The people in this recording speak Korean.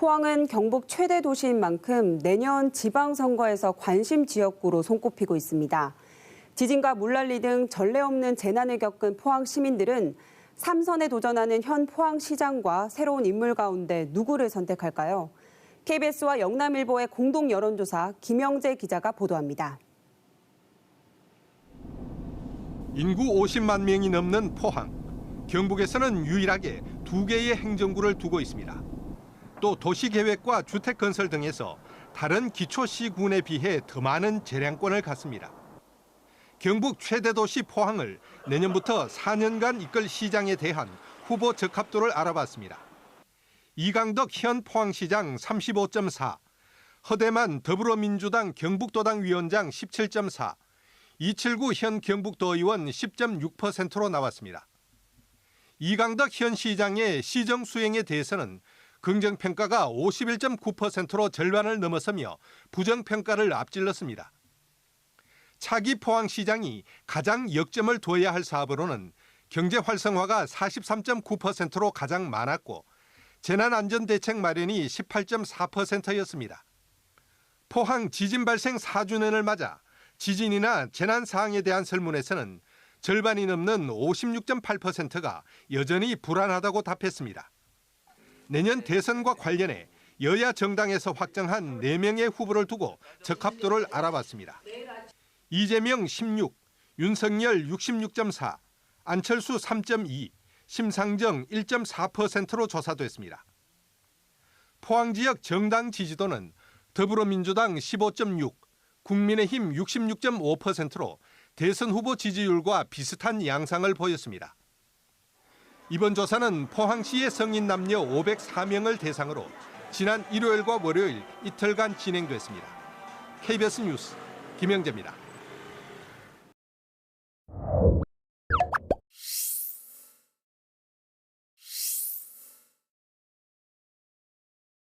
포항은 경북 최대 도시인 만큼 내년 지방선거에서 관심 지역구로 손꼽히고 있습니다. 지진과 물난리 등 전례 없는 재난을 겪은 포항 시민들은 삼선에 도전하는 현 포항시장과 새로운 인물 가운데 누구를 선택할까요? KBS와 영남일보의 공동 여론조사 김영재 기자가 보도합니다. 인구 50만 명이 넘는 포항. 경북에서는 유일하게 두 개의 행정구를 두고 있습니다. 또 도시계획과 주택건설 등에서 다른 기초시군에 비해 더 많은 재량권을 갖습니다. 경북 최대 도시 포항을 내년부터 4년간 이끌 시장에 대한 후보 적합도를 알아봤습니다. 이강덕 현 포항시장 35.4, 허대만 더불어민주당 경북도당 위원장 17.4, 이칠구 현 경북도의원 10.6%로 나왔습니다. 이강덕 현 시장의 시정 수행에 대해서는 긍정평가가 51.9%로 절반을 넘어서며 부정평가를 앞질렀습니다. 차기 포항시장이 가장 역점을 둬야 할 사업으로는 경제 활성화가 43.9%로 가장 많았고 재난안전대책 마련이 18.4%였습니다. 포항 지진 발생 4주년을 맞아 지진이나 재난 사항에 대한 설문에서는 절반이 넘는 56.8%가 여전히 불안하다고 답했습니다. 내년 대선과 관련해 여야 정당에서 확정한 4명의 후보를 두고 적합도를 알아봤습니다. 이재명 16, 윤석열 66.4, 안철수 3.2, 심상정 1.4%로 조사됐습니다. 포항 지역 정당 지지도는 더불어민주당 15.6, 국민의힘 66.5%로 대선 후보 지지율과 비슷한 양상을 보였습니다. 이번 조사는 포항시의 성인 남녀 504명을 대상으로 지난 일요일과 월요일 이틀간 진행됐습니다. KBS 뉴스 김영재입니다.